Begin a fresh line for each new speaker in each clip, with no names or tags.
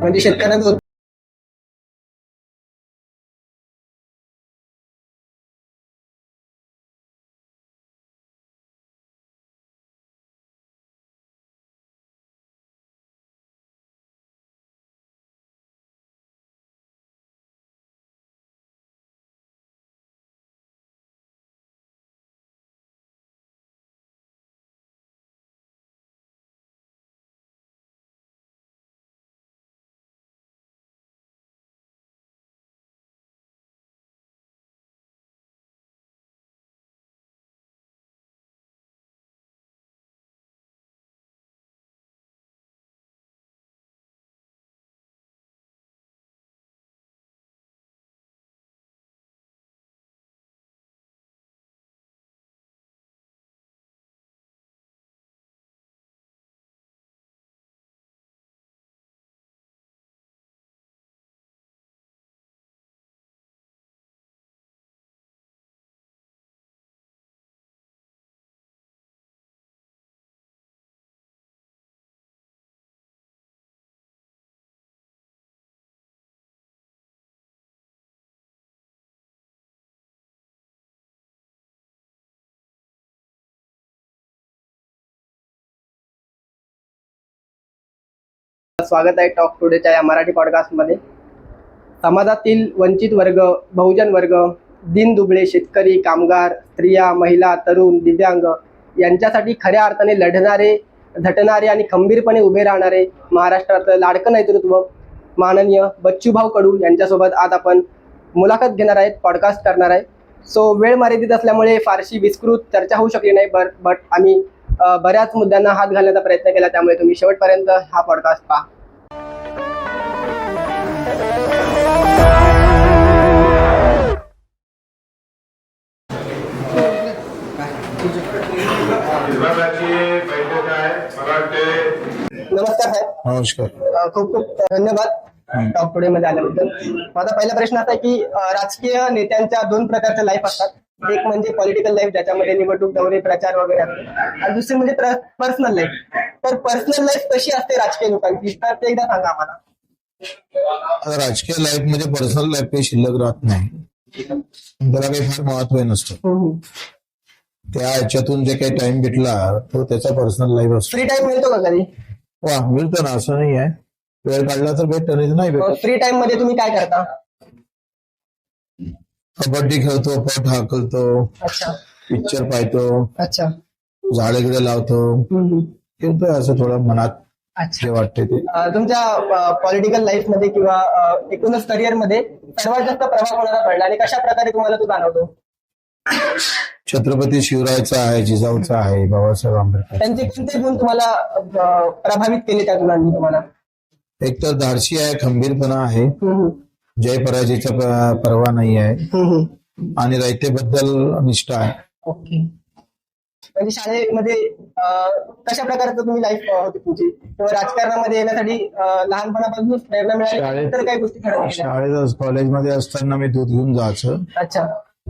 म्हणजे शेतकऱ्यांचं स्वागत आहे टॉक टुडेच्या या मराठी पॉडकास्टमध्ये. समाजातील वंचित वर्ग बहुजन वर्ग दिन दुबळे शेतकरी कामगार स्त्रिया महिला तरुण दिव्यांग यांच्यासाठी खऱ्या अर्थाने लढणारे झटणारे आणि खंबीरपणे उभे राहणारे महाराष्ट्रातलं लाडकं नेतृत्व माननीय बच्चूभाऊ कडू यांच्यासोबत आज आपण मुलाखत घेणार आहेत पॉडकास्ट करणार आहे. सो वेळ मर्यादित असल्यामुळे फारशी विस्तृत चर्चा होऊ शकली नाही बर बट आम्ही बऱ्याच मुद्द्यांना हात घालण्याचा प्रयत्न केला त्यामुळे तुम्ही शेवटपर्यंत हा पॉडकास्ट पहा. नमस्कार साहेब.
नमस्कार.
खूप खूप धन्यवाद टॉप टुडे मध्ये आल्याबद्दल. माझा पहिला प्रश्न असा आहे की राजकीय नेत्यांच्या दोन प्रकारच्या लाईफ असतात. एक म्हणजे पॉलिटिकल लाईफ ज्याच्यामध्ये निवडणूक दौरे प्रचार वगैरे आणि दुसरी म्हणजे पर्सनल लाईफ तर पर्सनल लाईफ कशी असते राजकीय लोकांची? तर ते एकदा सांगा आम्हाला.
राजकीय लाईफमध्ये पर्सनल लाईफ काही शिल्लक राहत नाही. त्याला काही फार महत्त्व नसतं. त्या ह्याच्यातून जे काही टाइम भेटला तो त्याचा पर्सनल लाईफ असतो.
फ्री टाइम मिळतो का कधी?
वा मिळतं ना असं नाही आहे वेळ काढला तर भेटतं नाही
फ्री टाइममध्ये तुम्ही काय करता?
कबड्डी खेळतो पट हाकलतो
अच्छा.
पिक्चर पाहतो
अच्छा.
झाडे गिडे लावतो. खेळतोय असं थोडं मनात जे वाटते ते.
तुमच्या पॉलिटिकल लाईफमध्ये किंवा एकूणच करिअरमध्ये सर्वात जास्त प्रभाव कोणाला पडला आणि कशा प्रकारे तुम्हाला तो जाणवतो?
छत्रपती शिवरायचा आहे जिजाऊचा आहे बाबासाहेब आंबेडकर
त्यांचे कोणते गुण तुम्हाला प्रभावित केले त्या गुणांनी तुम्हाला?
एक तर धाडसी आहे खंबीरपणा आहे. जय पराजयचा परवा नाही आहे. आणि रयतेबद्दल निष्ठा आहे.
ओके. म्हणजे शाळेमध्ये कशा प्रकारचं तुम्ही लाईफ होती तुमची? किंवा राजकारणामध्ये येण्यासाठी लहानपणापासून प्रेरणा मिळाली
शाळेत-
तर काही गोष्टी
शाळेत कॉलेजमध्ये असताना मी दूध घेऊन जायचं.
अच्छा.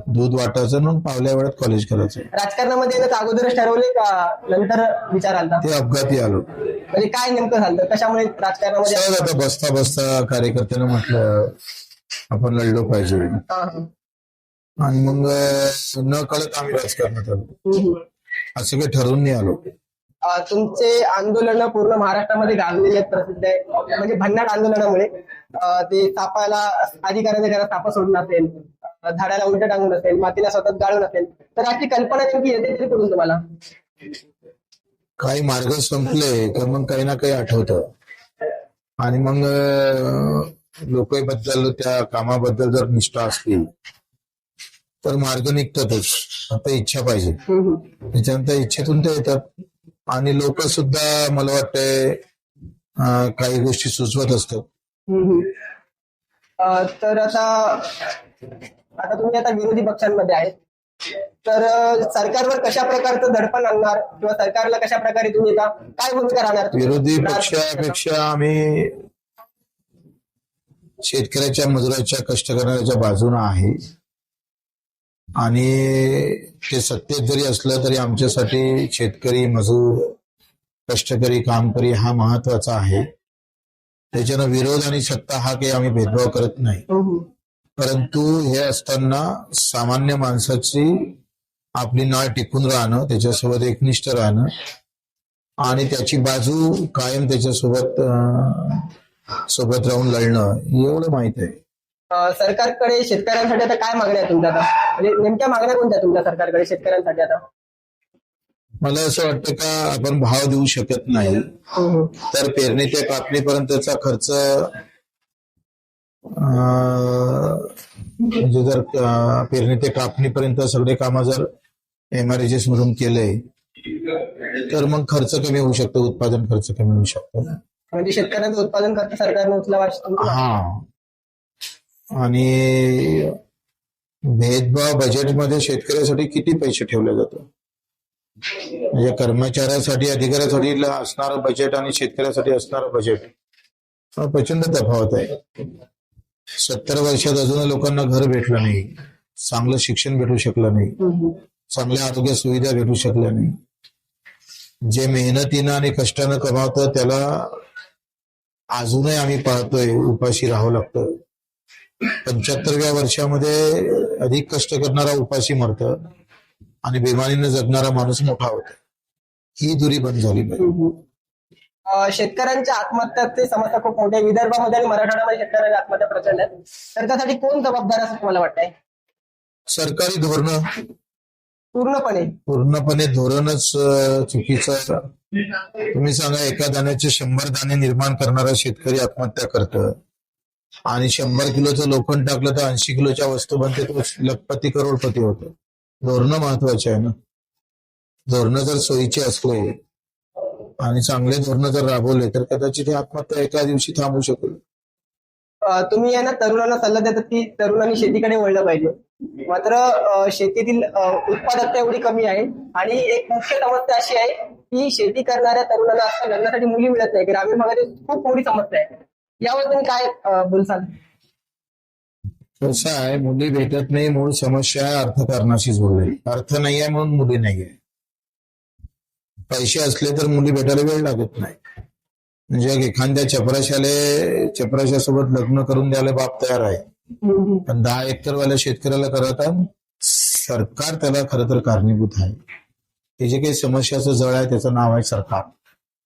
दूध वाटायचं आणि पावल्या वेळात कॉलेज करायचं.
राजकारणामध्ये येण्याचं अगोदरच ठरवले का नंतर विचार आलता?
ते अपघाती आलो.
म्हणजे काय नेमकं झालं कशामुळे
सहज
राजकारणामध्ये
आता बसता बसता कार्यकर्त्यानं म्हटलं आपण लढलो पाहिजे.
हा, हा.
आणि मग अं, न कळत आम्ही राजकारणात आलो.
हम्म.
असं काही ठरवून नाही आलो.
अ, तुमचे आंदोलन पूर्ण महाराष्ट्रामध्ये गाजलेले आहेत प्रसिद्ध आहे म्हणजे भन्नाट आंदोलनामुळे अ, ते सापाला अधिकाऱ्याच्या घरात सापा सोडून असेल झाडाला उलट टांगून असेल मातीला स्वतः गाळून असेल तर अशी कल्पना नेमकी येते तरी कुठून तुम्हाला.
काही मार्ग संपले तर मग काही ना काही आठवतं. आणि मग लोकांबद्दल त्या कामाबद्दल जर निष्ठा असली तर मार्ग निघतातच. आता इच्छा पाहिजे. त्याच्यानंतर इच्छेतून ते येतात. आणि लोक सुद्धा मला वाटतंय काही गोष्टी सुचवत असतात.
तर आता आता तुम्ही आता विरोधी पक्षांमध्ये आहेत. तर सरकारवर कशा प्रकारचं दडपण आणणार किंवा सरकारला कशा प्रकारे तुम्ही आता काय भूमिका राहणार?
विरोधी पक्षापेक्षा आम्ही शेतकऱ्याच्या मजुराच्या कष्ट करणाऱ्याच्या बाजूने आहे. आणि ते सत्तेत जरी असलं तरी आमच्यासाठी शेतकरी मजूर कष्टकरी कामकरी हा महत्त्वाचा आहे. त्याच्यानं विरोध आणि सत्ता हा काही आम्ही भेदभाव करत नाही. परंतु हे असताना सामान्य माणसाची आपली नाळ टिकून राहणं त्याच्यासोबत एकनिष्ठ राहणं आणि त्याची बाजू कायम त्याच्यासोबत सोबत राहून लढणं एवढं माहीत आहे.
सरकारकडे शेतकऱ्यांसाठी आता काय मागण्या तुमच्या आता? म्हणजे नेमक्या मागण्या कोणत्या तुमच्या सरकारकडे शेतकऱ्यांसाठी आता?
मला असं वाटतं का आपण भाव देऊ शकत नाही. तर पेरणी ते कापणीपर्यंतचा खर्च म्हणजे जर पेरणी ते कापणीपर्यंत सगळे कामं जर एमआरएचएस मधून केले तर मग खर्च कमी होऊ शकतो उत्पादन खर्च कमी होऊ शकतो
म्हणजे शेतकऱ्यांचं उत्पादन खर्च सरकारने उचलावा आहे.
हा. आणि भेदभाव बजेटमध्ये शेतकऱ्यासाठी किती पैसे ठेवले जातो म्हणजे कर्मचाऱ्यासाठी अधिकाऱ्यासाठी असणारं बजेट आणि शेतकऱ्यासाठी असणारं बजेट प्रचंड तफावत आहे. सत्तर वर्षात अजून लोकांना घर भेटलं नाही. चांगलं शिक्षण भेटू शकलं नाही. चांगल्या आरोग्य सुविधा भेटू शकल्या नाही. जे मेहनतीनं आणि कष्टानं कमावतं त्याला अजूनही आम्ही पाहतोय उपाशी राहावं लागतं. पंच्याहत्तरव्या वर्षामध्ये अधिक कष्ट करणारा उपाशी मरतं आणि बेमारीनं जगणारा माणूस मोठा होतो. ही दुरी बंद झाली पाहिजे.
शेतकऱ्यांच्या आत्महत्याचे समस्या खूप आहे. विदर्भामध्ये आणि मराठवाड्यामध्ये शेतकऱ्यांच्या आत्महत्या प्रचंड आहेत. तर त्यासाठी कोण जबाबदार असं तुम्हाला वाटतंय?
सरकारी धोरणं.
पूर्णपणे.
पूर्णपणे धोरणच चुकीचं तुम्ही सांगा एका दाण्याचे शंभर दाणे निर्माण करणारा शेतकरी आत्महत्या करतं आणि शंभर किलोचं लोखंड टाकलं तर ऐंशी किलोच्या वस्तू बनते तो लखपती करोडपती होतो. धोरणं महत्त्वाचे आहे ना. धोरणं जर सोयीचे असले आणि चांगले धोरणं जर राबवले तर कदाचित ही आत्महत्या एका दिवशी थांबू शकेल.
तुम्ही आहे ना तरुणांना सल्ला देतात की तरुणांनी शेतीकडे वळलं पाहिजे. मात्र शेतीतील उत्पादकता एवढी कमी आहे. आणि एक मुख्य समस्या अशी आहे की शेती करणाऱ्या तरुणांना आजकाल लग्नासाठी मुली मिळत नाही. ग्रामीण भागात खूप मोठी समस्या आहे. यावर तुम्ही काय बोलसाल?
कसं आहे मुली भेटत नाही मूळ समस्या अर्थकारणाशी जोडलेली. अर्थ नाही आहे म्हणून मुली नाही आहे पैसे असले तर मुली भेटायला वेळ लागत नाही. म्हणजे एखाद्या चपराशाले चपराशासोबत लग्न करून द्यायला बाप तयार आहे. पण दहा एकरवाल्या शेतकऱ्याला करता सरकार त्याला खर तर कारणीभूत आहे. हे जे काही समस्याचं जळ आहे त्याचं नाव आहे सरकार.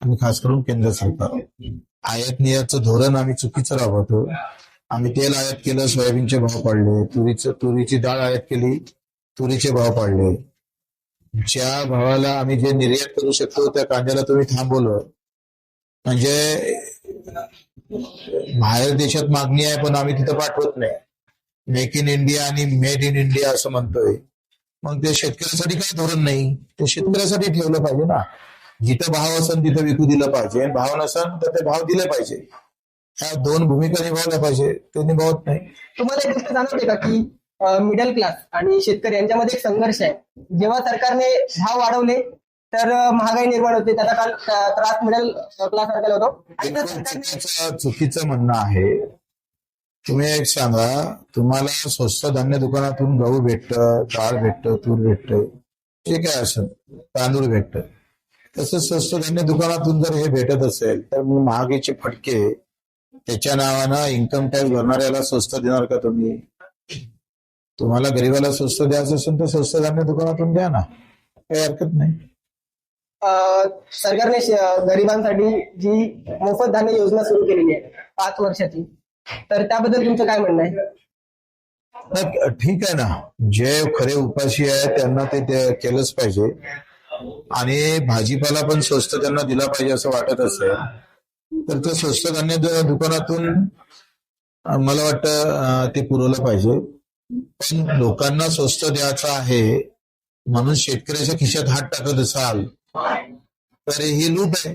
आणि खास करून केंद्र सरकार. आयात नियातचं धोरण आम्ही चुकीचं राबवतो. आम्ही तेल आयात केलं सोयाबीनचे भाव पाडले तुरीचं तुरीची डाळ आयात केली तुरीचे भाव पाडले. ज्या भावाला आम्ही जे निर्यात करू शकतो त्या कांद्याला तुम्ही थांबवलं म्हणजे बाहेर देशात मागणी आहे पण आम्ही तिथं पाठवत नाही. मेक इन इंडिया आणि मेड इन इंडिया असं म्हणतोय. मग ते शेतकऱ्यासाठी काही धोरण नाही. ते शेतकऱ्यासाठी ठेवलं पाहिजे ना. जिथं भाव असेल तिथं विकू दिलं पाहिजे. भाव नसेल तर ते भाव दिले पाहिजे. ह्या दोन भूमिका निभावल्या पाहिजे. ते निभावत नाही.
तुम्हाला एक गोष्ट जाणवते का की मिडल क्लास आणि शेतकरी यांच्यामध्ये एक संघर्ष आहे. जेव्हा सरकारने भाव वाढवले तर महागाई निर्माण होते. त्याचा काल त्रास मिडल क्लास वर्गाला होतो.
चुकीचं म्हणणं आहे. तुम्ही एक सांगा तुम्हाला स्वस्त धान्य दुकानातून गहू भेटतं डाळ भेटतं तूर भेटतं. जे काय असेल तांदूळ भेटतं. तसंच स्वस्त धान्य दुकानातून जर हे भेटत असेल तर महागाईचे फटके त्याच्या नावानं इन्कम टॅक्स भरणाऱ्याला स्वस्त देणार का तुम्ही? तुम्हाला गरीबाला स्वस्त द्यायचं असेल तर स्वस्त धान्य दुकानातून द्या ना. काही हरकत नाही.
सरकारने श- गरिबांसाठी जी मोफत धान्य योजना सुरू केलेली आहे पाच वर्षाची तर त्याबद्दल तुमचं काय म्हणणं आहे?
नाही, ठीक आहे ना. जे खरे उपाशी आहे त्यांना ते ते केलंच पाहिजे. आणि भाजीपाला पण स्वस्त त्यांना दिला पाहिजे असं वाटत असेल तर ते स्वस्त धान्य दु- दुकानातून अं, मला वाटतं अं, ते पुरवलं पाहिजे. लोकांना स्वस्त द्यायचं आहे म्हणून शेतकऱ्याच्या खिशात हात टाकत असाल तर ही लूट आहे.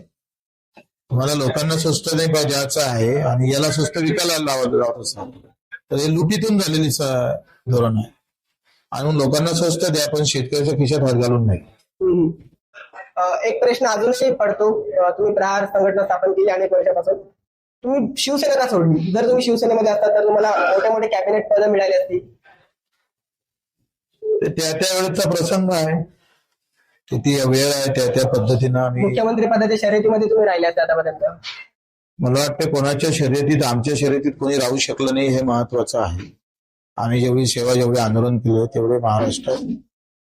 तुम्हाला लोकांना स्वस्त नाही पाहिजे द्यायचं आहे आणि याला स्वस्त विकायला लावत लावत असाल. तर हे लुटीतून झालेली धोरण आहे. आणि लोकांना स्वस्त द्या पण शेतकऱ्याच्या खिशात हात घालून नाही.
एक प्रश्न अजूनही पडतो. तुम्ही प्रहार संघटना स्थापन केली अनेक वर्षापासून. तुम्ही शिवसेना का सोडली? जर तुम्ही शिवसेनेमध्ये असता तर तुम्हाला मोठे मोठे कॅबिनेट पद मिळाली असती.
ते त्या त्या वेळेचा प्रसंग आहे. किती वेळ आहे त्या त्या पद्धतीनं आम्ही
मुख्यमंत्री पदाच्या शर्यतीमध्ये तुम्ही राहिले असते आतापर्यंत
मला वाटतं कोणाच्या शर्यतीत आमच्या शर्यतीत कोणी राहू शकलं नाही हे महत्वाचं आहे. आम्ही जेवढी सेवा जेवढे आंदोलन केलं तेवढे महाराष्ट्रात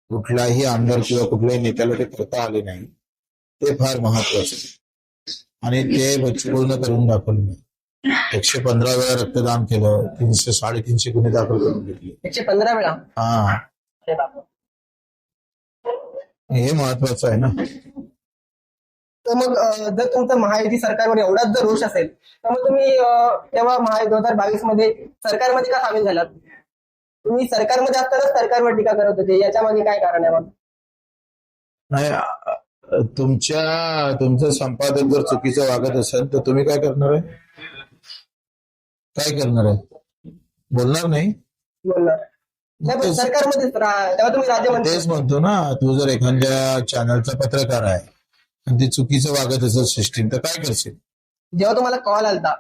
कुठलाही आमदार किंवा कुठल्याही नेत्याला ते करता आले नाही. ते फार महत्वाचं आणि ते पूर्ण करून दाखवलं नाही. एकशे पंधरा वेळा रक्तदान केलं तीनशे साडेतीनशे गुन्हे दाखल करून घेतले.
एकशे पंधरा वेळा?
हा. हे महत्वाचं आहे ना.
तर मग जर तुमचं महायुती सरकारवर एवढाच जर रोष असेल तर मग तुम्ही अं, तेव्हा महा दोन हजार बावीसमध्ये सरकारमध्ये का सामील झालात? तुम्ही सरकारमध्ये असतानाच सरकारवर टीका करत होते. याच्या मागे काय कारण आहे मग?
नाही तुमच्या तुमचं संपादक जर चुकीचं वागत असेल तर तुम्ही काय करणार आहे? काय करणार आहे? बोलणार नाही?
बोलणार. नाही,
तेच-
सरकारमध्येच रा- तेव्हा तुम्ही राज्यमंत्री
तेच म्हणतो ना तू जर एखाद्या चॅनलचा पत्रकार आहे आणि ते चुकीचं वागत असेल सिस्टीम तर काय करशील?
जेव्हा तुम्हाला कॉल आलता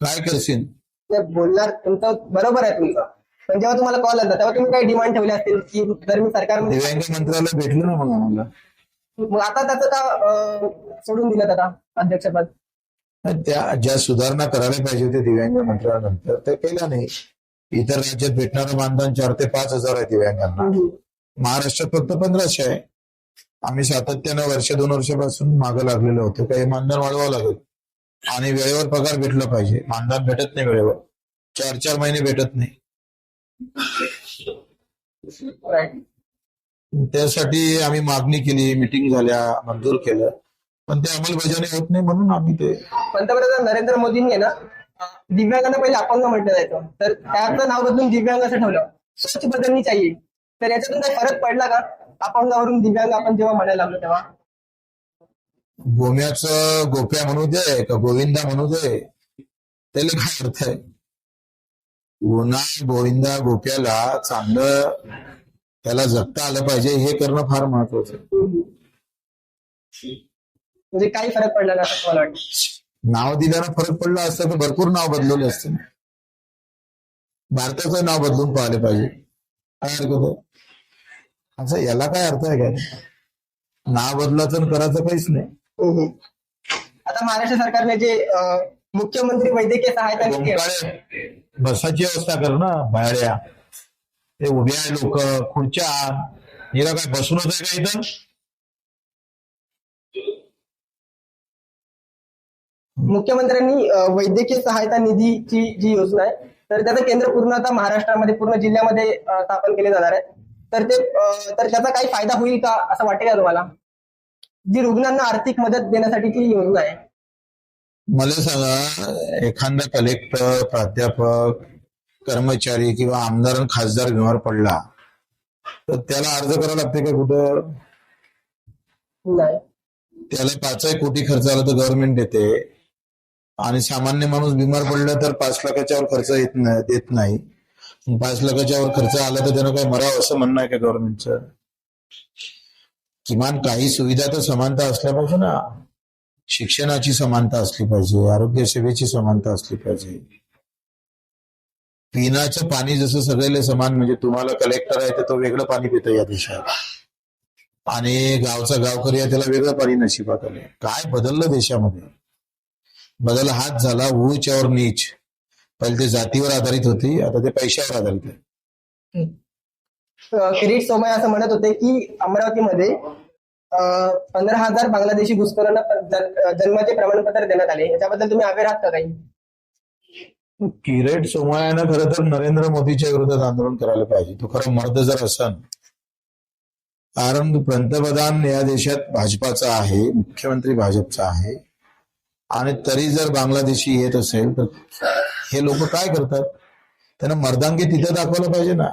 काय करशील?
ते बोलणार तुमचं बरोबर आहे तुमचं. पण जेव्हा तुम्हाला कॉल आलता तेव्हा तुम्ही काही डिमांड ठेवले असतील की जर मी सरकारमध्ये
दिव्यांग मंत्र्याला भेटलं ना मग आम्हाला.
मग आता त्याचं का सोडून दिलं आता अध्यक्षपद?
त्या ज्या सुधारणा करायला पाहिजे होत्या दिव्यांग मंत्र्यानंतर ते केल्या नाही. इतर राज्यात भेटणारं मानधन चार ते पाच हजार आहे दिव्यांगांना महाराष्ट्रात फक्त पंधराशे आहे. आम्ही सातत्यानं वर्ष दोन वर्षापासून मागं लागलेलो होतो. काही मानधन वाढवावं लागेल. आणि वेळेवर पगार भेटला पाहिजे. मानधन भेटत नाही वेळेवर. चार चार महिने भेटत नाही. त्यासाठी आम्ही मागणी केली मिटिंग झाल्या मंजूर केलं. पण ते अंमलबजावणी होत नाही म्हणून आम्ही ते
पंतप्रधान नरेंद्र मोदींनी ना दिव्यांगांना पहिले अपंग म्हटलं जायचं. तर त्याचं नाव बदलून दिव्यांग असं ठेवलं. स्वच्छ बदलणी चाहिए. तर याच्यातून काही फरक पडला का? अपंगावरून दिव्यांग आपण जेव्हा म्हणायला लागलो तेव्हा?
गोम्याचं गोप्या म्हणू दे का गोविंदा म्हणू दे त्याला काय अर्थ आहे? गोना गोविंदा गोप्याला चांगलं त्याला जगता आलं पाहिजे हे करणं फार महत्वाचं आहे.
म्हणजे काही फरक पडला का असं मला वाटतं?
नाव दिल्यानं फरक पडला असतं तर भरपूर नाव बदलवले असते. भारताचं नाव बदलून पाहिले पाहिजे. काय हरकत आहे? असं याला काय अर्थ आहे काय? नाव बदलाचं आणि करायचं काहीच नाही.
आता महाराष्ट्र सरकारने जे मुख्यमंत्री वैद्यकीय सहायता
बसाची व्यवस्था कर ना बाहेड्या ते उभे आहे लोक खुर्च्या. हिला काय बसूनच आहे का इथं?
मुख्यमंत्र्यांनी वैद्यकीय सहायता निधीची जी योजना आहे तर त्याचं केंद्र पूर्ण आता महाराष्ट्रामध्ये पूर्ण जिल्ह्यामध्ये स्थापन केले जाणार आहे. तर ते तर त्याचा काही फायदा होईल का असं वाटेल का तुम्हाला? जी रुग्णांना आर्थिक मदत देण्यासाठीची योजना आहे.
मला सांगा एखादा कलेक्टर प्राध्यापक कर्मचारी किंवा आमदार खासदार बिमार पडला तर त्याला अर्ज करावा लागते का कुठं?
नाही.
त्याला पाचही कोटी खर्च आला तर गव्हर्नमेंट देते. आणि सामान्य माणूस बिमार पडला तर पाच लाखाच्या वर खर्च येत नाही देत नाही. पाच लाखाच्या वर खर्च आला तर त्यानं काय मराव असं म्हणणं आहे का गव्हर्नमेंटचं किमान काही सुविधा तर समानता असल्या पाहिजे ना. शिक्षणाची समानता असली पाहिजे आरोग्य सेवेची समानता असली पाहिजे. पिण्याचं पाणी जसं सगळ्याला समान म्हणजे तुम्हाला कलेक्टर आहे तर तो वेगळं पाणी पितो या देशात. आणि गावचा गावकरी आहे त्याला वेगळं पाणी नशिबात आलं काय बदललं देशामध्ये? बदल हाच झाला ऊच्यावर नीच. पहिले ते जातीवर आधारित होती आता ते पैशावर आधारित आहे.
किरीट सोमय असं म्हणत होते की अमरावतीमध्ये पंधरा हजार बांगलादेशी घुसखोरांना जन्माचे प्रमाणपत्र देण्यात आले. याच्याबद्दल तुम्ही अवेअर आहात का काही?
किरेट सोमयानं खरं तर नरेंद्र मोदीच्या विरोधात आंदोलन करायला पाहिजे. तो खरं मर्द जर असन कारण पंतप्रधान या देशात भाजपाचा आहे मुख्यमंत्री भाजपचा आहे आणि तरी जर बांगलादेशी येत असेल तर हे लोक काय करतात? त्यांना मर्दांगी तिथं दाखवायला पाहिजे ना.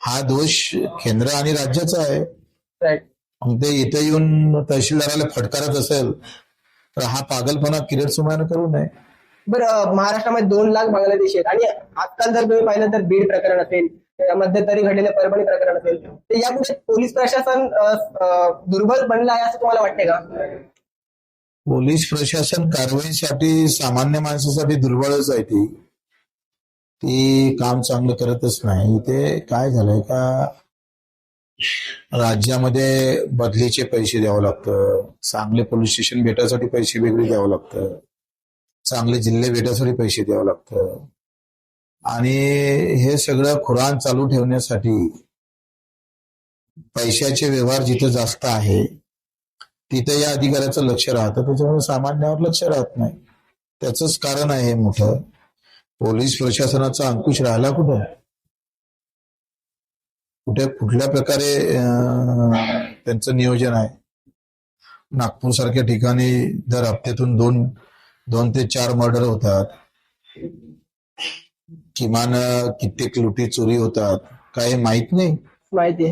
हा दोष केंद्र आणि राज्याचा आहे. मग ते इथं येऊन तहसीलदाराला फटकारत असेल तर हा पागलपणा किरीट सोमयानं करू नये.
बरं महाराष्ट्रामध्ये दोन लाख बांगलादेशी आहेत. आणि आजकाल जर तुम्ही पाहिलं तर बीड प्रकरण असेल मध्यंतरी घडलेलं परभणी प्रकरण असेल. तर यापुढे पोलीस प्रशासन दुर्बल बनलं आहे असं तुम्हाला वाटते का?
पोलीस प्रशासन कारवाईसाठी सामान्य माणसासाठी दुर्बळच आहे ती. ती काम चांगलं करतच नाही. ते काय झालंय का? राज्यामध्ये बदलीचे पैसे द्यावं लागतं. चांगले पोलीस स्टेशन भेटायसाठी पैसे वेगळे द्यावं लागतं. चांगले जिल्हे भेटायसाठी पैसे द्यावं लागतं. आणि हे सगळं खुराण चालू ठेवण्यासाठी पैशाचे व्यवहार जिथे जास्त आहे तिथे या अधिकाऱ्याचं लक्ष राहतं. त्याच्यामुळे सामान्यावर लक्ष राहत नाही. त्याचंच कारण आहे हे मोठं. पोलीस प्रशासनाचा अंकुश राहिला कुठं? कुठे कुठल्या प्रकारे त्यांचं नियोजन आहे? नागपूर सारख्या ठिकाणी दर हप्त्यातून दोन दोन ते चार मर्डर होतात. किमान कित्येक लुटी चोरी होतात. काय माहीत नाही?
माहिती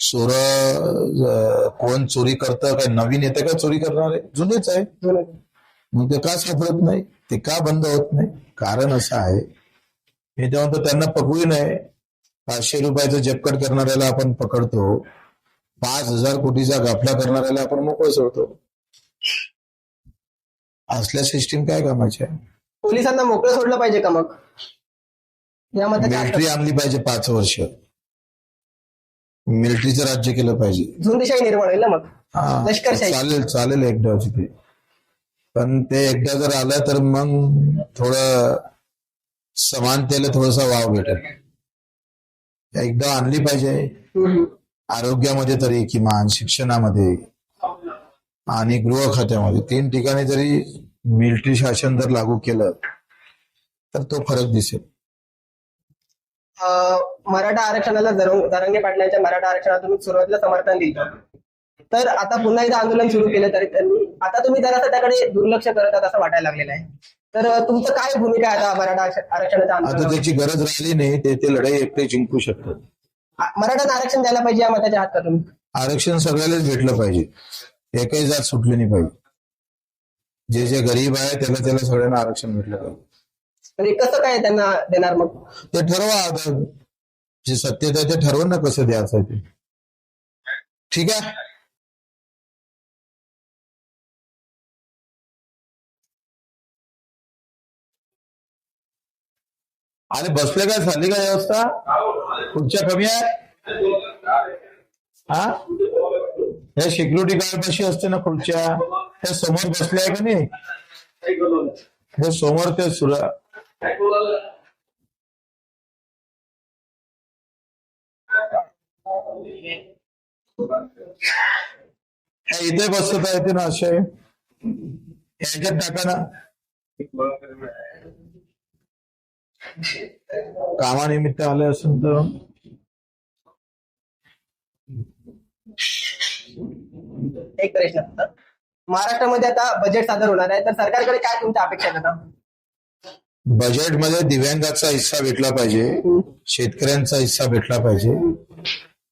आहे
चोर कोण चोरी करतं काय नवीन येते का चोरी करणारे? जुनेच आहे. मग ते का सापडत नाही? ते का बंद होत नाही? कारण असं आहे. मी तेव्हा तर त्यांना पकडू नये. पाचशे रुपयाचं जपकट करणाऱ्याला आपण पकडतो. पाच हजार कोटीचा गाफला करणाऱ्याला आपण मोकळं सोडतो. असल्या सिस्टीम काय कामाच्या
पोलिसांना मोकळं सोडलं पाहिजे का मग? यामध्ये
आणली पाहिजे पाच वर्ष. मिलिटरीचं राज्य केलं पाहिजे.
झुंडशाही निर्माण होईल ना मग? लष्करशाही.
चालेल चालेल एकदा तिथे. पण ते एकदा जर आलं तर मग थोडं समानतेला थोडासा वाव भेटेल. एकदा आणली पाहिजे. आरोग्यामध्ये तरी किमान शिक्षणामध्ये आणि गृह खात्यामध्ये. तीन ठिकाणी जरी मिलिटरी शासन जर लागू केलं तर तो फरक दिसेल.
मराठा आरक्षणाला जरंग- जरांगे पाटलांच्या मराठा आरक्षणाला तुम्ही सुरुवातीला समर्थन दिलं. तर आता पुन्हा एकदा आंदोलन सुरू केलं तरी त्यांनी. आता तुम्ही जरासं त्याकडे दुर्लक्ष करत आहात असं वाटायला लागलेलं आहे. तर तुमचं काय भूमिका आहे आता मराठा आरक्ष- आरक्षणाच्या
आता त्याची गरज राहिली नाही ते ते लढाई एकटे जिंकू शकतात.
मराठ्यांना आरक्षण द्यायला पाहिजे या मताच्या आहात का तुम्ही?
आरक्षण सगळ्यालाच भेटलं पाहिजे. एकही जात सुटली नाही पाहिजे. जे जे गरीब आहे त्याला त्याला सगळ्यांना आरक्षण भेटलं पाहिजे.
म्हणजे कसं काय त्यांना देणार मग?
ते ठरवा आता. जे सत्य आहे ते ठरवा ना कसं द्यायचं ते. ठीक आहे? आणि बसले काय? झाली काय व्यवस्था? खुर्च्या कमी आहे हा? हे सिक्युरिटी गार्ड कशी असते ना खुर्च्या? त्या समोर बसल्या आहे का नाही? हे समोर ते सुरा इथे बसता येते ना असे ह्याच्यात टाका ना. कामानिमित्त आले असेल तर.
एक प्रश्न. महाराष्ट्रामध्ये आता बजेट सादर होणार आहे तर सरकारकडे काय तुमच्या अपेक्षा आहेत आता
बजेटमध्ये दिव्यांगाचा हिस्सा भेटला पाहिजे शेतकऱ्यांचा हिस्सा भेटला पाहिजे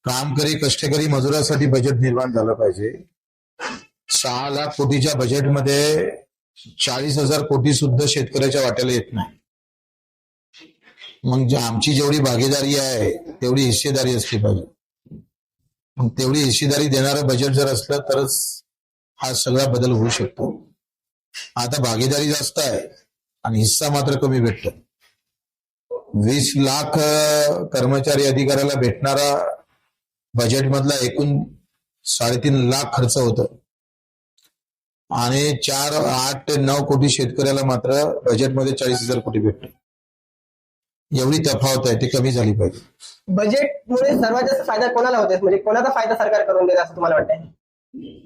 कामकरी कष्टकरी मजुरासाठी बजेट निर्माण झालं पाहिजे. सहा लाख कोटीच्या बजेटमध्ये चाळीस हजार कोटी सुद्धा शेतकऱ्याच्या वाट्याला येत नाही. मग आमची जेवढी भागीदारी आहे तेवढी हिस्सेदारी असली पाहिजे. मग तेवढी हिस्सेदारी देणारं बजेट जर असलं तरच हा सगळा बदल होऊ शकतो. आता भागीदारी जास्त आहे. आणि हिस्सा मात्र कमी भेटतो. वीस लाख कर्मचारी अधिकाऱ्याला भेटणारा बजेटमधला एकूण साडेतीन लाख खर्च होतो. आणि चार आठ ते नऊ कोटी शेतकऱ्याला मात्र बजेटमध्ये चाळीस हजार कोटी भेटतो. एवढी तफावत आहे ती कमी झाली पाहिजे.
बजेटमुळे सर्वात जास्त फायदा कोणाला होते म्हणजे कोणाचा फायदा सरकार करून देत असं तुम्हाला वाटतंय?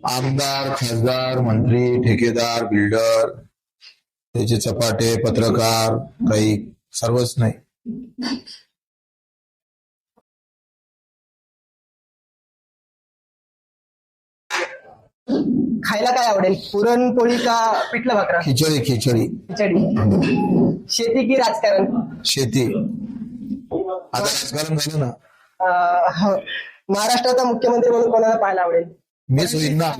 आमदार खासदार मंत्री ठेकेदार बिल्डर त्याचे चपाटे पत्रकार काही सर्वच नाही.
खायला काय आवडेल? पुरणपोळी का पिठलं भाकरा?
खिचडी खिचडी.
खिचडी. शेती की राजकारण?
शेती. आता राजकारण झालं ना.
अं, हो. महाराष्ट्राचा मुख्यमंत्री म्हणून कोणाला पाहायला आवडेल?
मीच होईन ना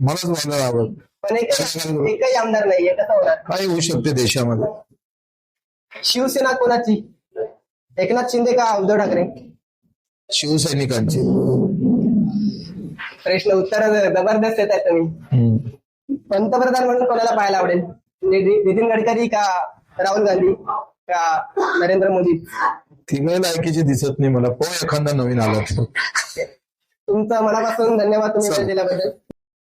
मलाच बोलायला आवड
पण एक एकही आमदार नाहीये कसं होणार?
काय होऊ शकते देशामध्ये.
शिवसेना कोणाची? एकनाथ शिंदे का उद्धव ठाकरे?
शिवसैनिकांची.
प्रश्न उत्तर जबरदस्त येत आहेत तुम्ही. पंतप्रधान म्हणून कोणाला पाहायला आवडेल? नितीन गडकरी का राहुल गांधी का नरेंद्र मोदी?
तिघे लायकीचे दिसत नाही मला. पाहू एखादा नवीन आला
तुमचं मनापासून धन्यवाद तुम्ही दिल्याबद्दल.